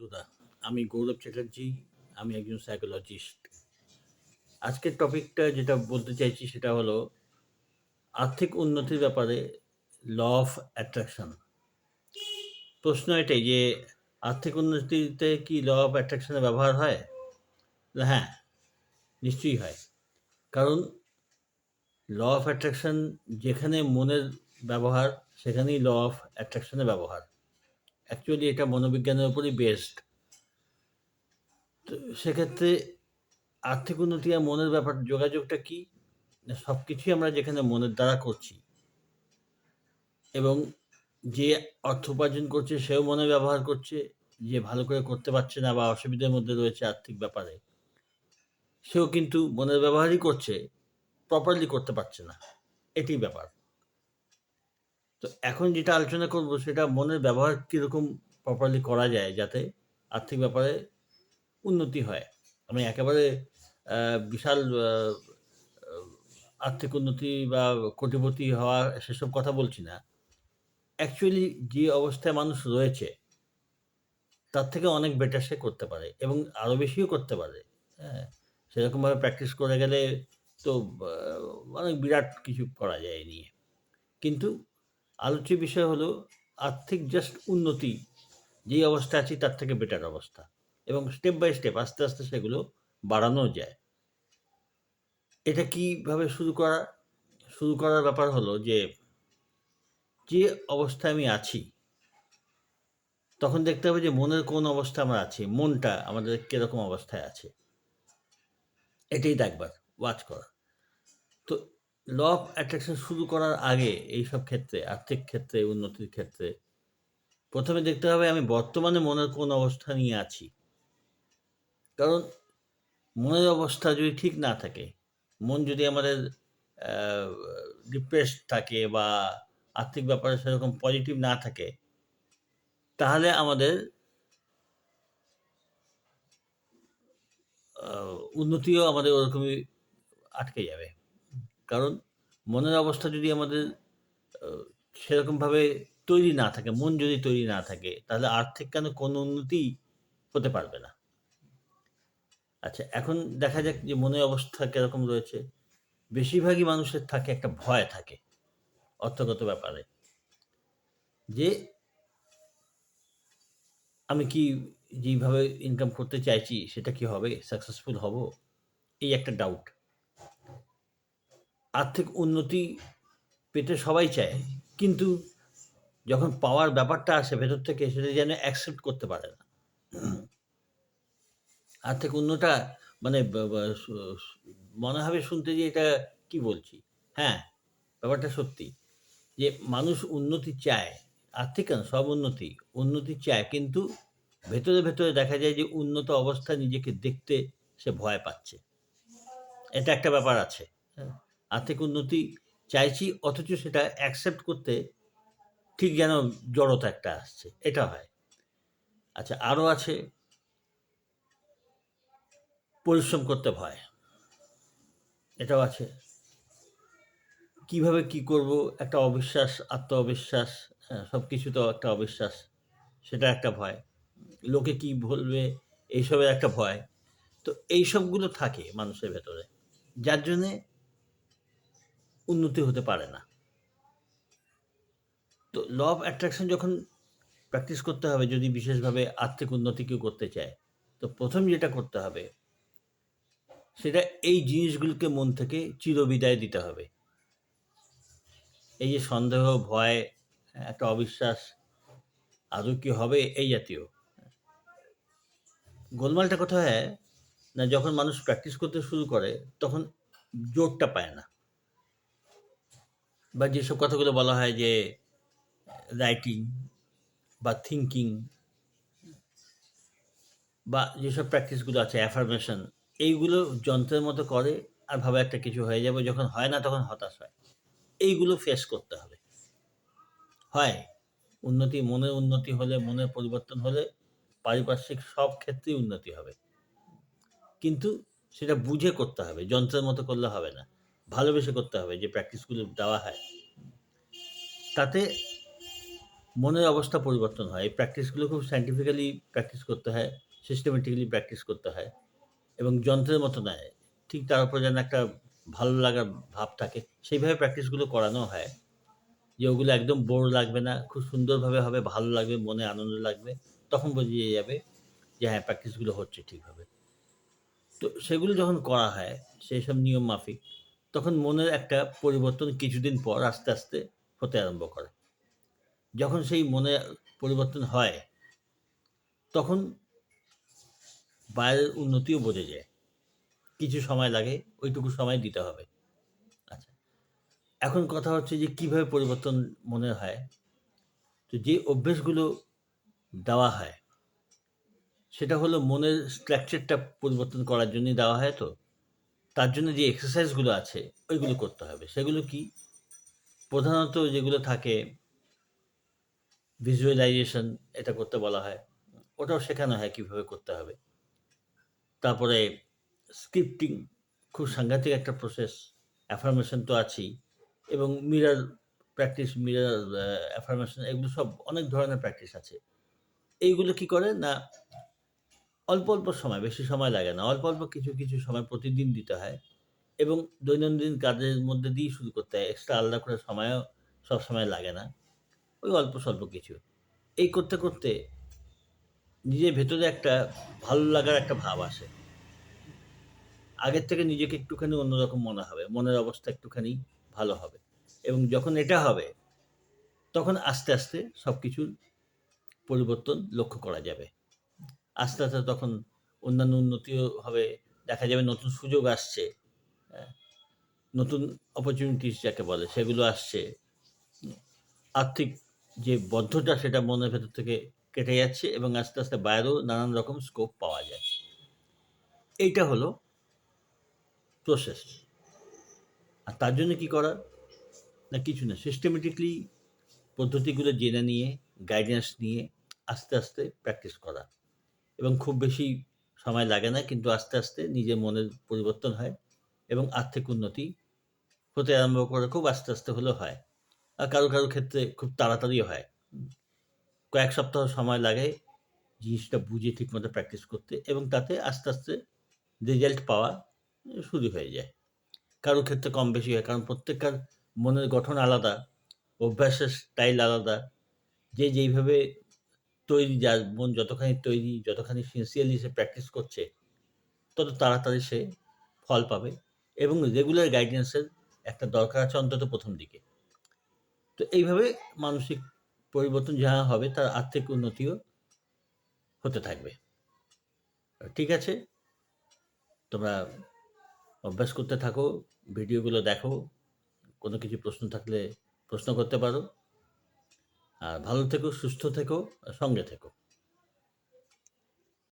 বন্ধুরা আমি গৌরব চ্যাটার্জি, আমি একজন সাইকোলজিস্ট আজকের টপিকটা যেটা বলতে চাইছি সেটা হলো আর্থিক উন্নতির ব্যাপারে ল অফ অ্যাট্রাকশন প্রশ্ন এটাই যে আর্থিক উন্নতিতে কি ল অফ অ্যাট্রাকশনের ব্যবহার হয়? হ্যাঁ নিশ্চয়ই হয়। কারণ ল অফ অ্যাট্রাকশন যেখানে মনের ব্যবহার, সেখানেই ল অফ অ্যাট্রাকশনের ব্যবহার। অ্যাকচুয়ালি এটা মনোবিজ্ঞানের উপরই বেস্ট তো সেক্ষেত্রে আর্থিক উন্নতি আর মনের ব্যাপার, যোগাযোগটা কি? সব কিছুই আমরা যেখানে মনের দ্বারা করছি। এবং যে অর্থ উপার্জন করছে, সেও মনে ব্যবহার করছে, যে ভালো করে করতে পারছে না বা অসুবিধার মধ্যে রয়েছে আর্থিক ব্যাপারে, সেও কিন্তু মনের ব্যবহারই করছে প্রপারলি করতে পারছে না। এটি ব্যাপার। তো এখন যেটা আলোচনা করব সেটা মনের ব্যবহার কীরকম প্রপারলি করা যায় যাতে আর্থিক ব্যাপারে উন্নতি হয়। আমি একেবারে বিশাল আর্থিক উন্নতি বা কোটিপতি হওয়া সেসব কথা বলছি না। অ্যাকচুয়ালি যে অবস্থায় মানুষ রয়েছে, তার থেকে অনেক বেটার সে করতে পারে এবং আরও বেশিও করতে পারে। হ্যাঁ সেরকমভাবে প্র্যাকটিস করে গেলে তো অনেক বিরাট কিছু করা যায় নিয়ে। কিন্তু আলোচ্য বিষয় হলো আর্থিক জাস্ট উন্নতি, যেই অবস্থা আছি তার থেকে বেটার অবস্থা। এবং স্টেপ বাই স্টেপ আস্তে আস্তে সেগুলো বাড়ানো যায়। এটা কীভাবে শুরু করা, শুরু করার ব্যাপার হলো যে যে অবস্থায় আমি আছি, তখন দেখতে হবে যে মনের কোন অবস্থা আমরা আছি, মনটা আমাদের কীরকম অবস্থায় আছে। এটাই দেখবার ওয়াচ করা। তো ল অফ অ্যাট্রাকশন শুরু করার আগে এই সব ক্ষেত্রে, আর্থিক ক্ষেত্রে, উন্নতির ক্ষেত্রে প্রথমে দেখতে হবে আমি বর্তমানে মনের কোন অবস্থা নিয়ে আছি। কারণ মনের অবস্থা যদি ঠিক না থাকে, মন যদি আমাদের ডিপ্রেসড থাকে বা আর্থিক ব্যাপারে সেরকম পজিটিভ না থাকে, তাহলে আমাদের উন্নতিও আমাদের ওরকমই আটকে যাবে। কারণ মনের অবস্থা যদি আমাদের সেরকমভাবে তৈরি না থাকে, মন যদি তৈরি না থাকে, তাহলে আর্থিক কেন কোনো উন্নতি হতে পারবে না? আচ্ছা এখন দেখা যাক যে মনের অবস্থা কীরকম রয়েছে। বেশিরভাগই মানুষের থাকে, একটা ভয় থাকে অর্থগত ব্যাপারে, যে আমি কি যেইভাবে ইনকাম করতে চাইছি, সেটা কি হবে? সাকসেসফুল হব? এই একটা ডাউট আর্থিক উন্নতি পেতে সবাই চায়, কিন্তু যখন পাওয়ার ব্যাপারটা আসে ভেতর থেকে সেটা যেন অ্যাকসেপ্ট করতে পারে না। আর্থিক উন্নতা মানে মনে হবে শুনতে যে এটা কি বলছি? হ্যাঁ ব্যাপারটা সত্যি। যে মানুষ উন্নতি চায়, আর্থিক সব উন্নতি উন্নতি চায়, কিন্তু ভেতরে ভেতরে দেখা যায় যে উন্নত অবস্থা নিজেকে দেখতে সে ভয় পাচ্ছে। এটা একটা ব্যাপার আছে। আর্থিক উন্নতি চাইছি, অথচ সেটা অ্যাকসেপ্ট করতে ঠিক যেন জড়তা একটা আসছে। এটা হয়। আচ্ছা আরও আছে। পরিশ্রম করতে ভয়। এটাও আছে। কীভাবে কি করব? একটা অবিশ্বাস আত্ম অবিশ্বাস হ্যাঁ সব কিছু তো একটা অবিশ্বাস, সেটা একটা ভয়। লোকে কি বলবে? এইসবের একটা ভয়। তো এই সবগুলো থাকে মানুষের ভেতরে। যার জন্যে উন্নতি হতে পারে না। তো ল অফ অ্যাট্রাকশন যখন প্র্যাকটিস করতে হবে, যদি বিশেষভাবে আর্থিক উন্নতি কেউ করতে চায়, তো প্রথম যেটা করতে হবে, সেটা এই জিনিসগুলোকে মন থেকে চিরবিদায় দিতে হবে। এই যে সন্দেহ, ভয়, একটা অবিশ্বাস, আদৌ কি হবে, এই জাতীয়। গোলমালটা কোথায় না, যখন মানুষ প্র্যাকটিস করতে শুরু করে, তখন জোরটা পায় না। বা যেসব কথাগুলো বলা হয় যে রাইটিং বা থিঙ্কিং বা যেসব প্র্যাকটিসগুলো আছে অ্যাফার্মেশন এইগুলো যন্ত্রের মতো করে আর ভাবে একটা কিছু হয়ে যাবে। যখন হয় না, তখন হতাশ হয়। এইগুলো ফেস করতে হবে। হয়। উন্নতি, মনের উন্নতি হলে, মনের পরিবর্তন হলে পারিপার্শ্বিক সব ক্ষেত্রেই উন্নতি হবে। কিন্তু সেটা বুঝে করতে হবে। যন্ত্রের মতো করলে হবে না। ভালোবেসে করতে হবে যে প্র্যাকটিসগুলো দেওয়া হয়। তাতে মনের অবস্থা পরিবর্তন হয়। এই প্র্যাকটিসগুলো খুব সায়েন্টিফিক্যালি প্র্যাকটিস করতে হয় সিস্টেমেটিক্যালি প্র্যাকটিস করতে হয় এবং যন্ত্রের মতো নয়। ঠিক তার উপর যেন একটা ভালো লাগার ভাব থাকে, সেইভাবে প্র্যাকটিসগুলো করানো হয়। যে ওগুলো একদম বোর লাগবে না, খুব সুন্দরভাবে হবে, ভালো লাগবে, মনে আনন্দ লাগবে, তখন বুঝিয়ে যাবে যে হ্যাঁ প্র্যাকটিসগুলো হচ্ছে ঠিকভাবে। তো সেগুলো যখন করা হয়, সেই সব নিয়ম মাফিক তখন মনের একটা পরিবর্তন কিছুদিন পর আস্তে আস্তে হতে আরম্ভ করে। যখন সেই মনে পরিবর্তন হয়, তখন বাইরের উন্নতিও বোঝা যায়। কিছু সময় লাগে, ওইটুকু সময় দিতে হবে। আচ্ছা এখন কথা হচ্ছে যে কীভাবে পরিবর্তন মনে হয়? তো যে অভ্যেসগুলো দেওয়া হয়, সেটা হলো মনের স্ট্রাকচারটা পরিবর্তন করার জন্যই দেওয়া হয় তো? তার জন্য যে এক্সারসাইজগুলো আছে, ওইগুলো করতে হবে। সেগুলো কি? প্রধানত যেগুলো থাকে ভিজুয়ালাইজেশন এটা করতে বলা হয়। ওটাও শেখানো হয় কীভাবে করতে হবে। তারপরে স্ক্রিপ্টিং খুব সাংঘাতিক একটা প্রসেস অ্যাফার্মেশন তো আছেই। এবং মিরার প্র্যাকটিস মিরার অ্যাফার্মেশন এগুলো সব অনেক ধরনের প্র্যাকটিস আছে। এইগুলো কি করে না অল্প অল্প সময়, বেশি সময় লাগে না। অল্প অল্প কিছু কিছু সময় প্রতিদিন দিতে হয় এবং দৈনন্দিন কাজের মধ্যে দিয়েই শুরু করতে হয়। এক্সট্রা আলাদা করে সময়ও সব সময় লাগে না। ওই অল্প স্বল্প কিছু। এই করতে করতে নিজের ভেতরে একটা ভালো লাগার একটা ভাব আসে। আগের থেকে নিজেকে একটুখানি অন্যরকম মনে হবে। মনের অবস্থা একটুখানি ভালো হবে। এবং যখন এটা হবে, তখন আস্তে আস্তে সব কিছুর পরিবর্তন লক্ষ্য করা যাবে। আস্তে আস্তে তখন অন্যান্য উন্নতিও হবে। দেখা যাবে নতুন সুযোগ আসছে। হ্যাঁ, নতুন অপরচুনিটিস যাকে বলে সেগুলো আসছে। আর্থিক যে বদ্ধতা সেটা মনের ভেতর থেকে কেটে যাচ্ছে এবং আস্তে আস্তে বাইরেও নানান রকম স্কোপ পাওয়া যায়। এইটা হলো প্রসেস আর তার জন্য কি করা? না কিছু না। সিস্টেমেটিকলি পদ্ধতিগুলো জেনে নিয়ে গাইডেন্স নিয়ে আস্তে আস্তে প্র্যাকটিস করা। এবং খুব বেশি সময় লাগে না, কিন্তু আস্তে আস্তে নিজের মনের পরিবর্তন হয় এবং আর্থিক উন্নতি হতে আরম্ভ করে, খুব আস্তে আস্তে হলেও হয়। আর কারও কারও ক্ষেত্রে খুব তাড়াতাড়ি হয়। কয়েক সপ্তাহ সময় লাগে জিনিসটা বুঝে ঠিকমতো প্র্যাকটিস করতে এবং তাতে আস্তে আস্তে রেজাল্ট পাওয়া শুরু হয়ে যায়। কারোর ক্ষেত্রে কম বেশি হয়, কারণ প্রত্যেককার মনের গঠন আলাদা, অভ্যাসের স্টাইল আলাদা। যে যেইভাবে তৈরি, যার মন যতখানি তৈরি, যতখানি সিনসিয়ারলি সে প্র্যাকটিস করছে, তত তাড়াতাড়ি সে ফল পাবে এবং রেগুলার গাইডেন্সের একটা দরকার আছে অন্তত প্রথম দিকে। তো এইভাবে মানসিক পরিবর্তন যা হবে তার আর্থিক উন্নতিও হতে থাকবে। ঠিক আছে? তোমরা অভ্যাস করতে থাকো ভিডিওগুলো দেখো, কোনো কিছু প্রশ্ন থাকলে প্রশ্ন করতে পারো। আর ভালো থেকো সুস্থ থেকো সঙ্গে থেকো।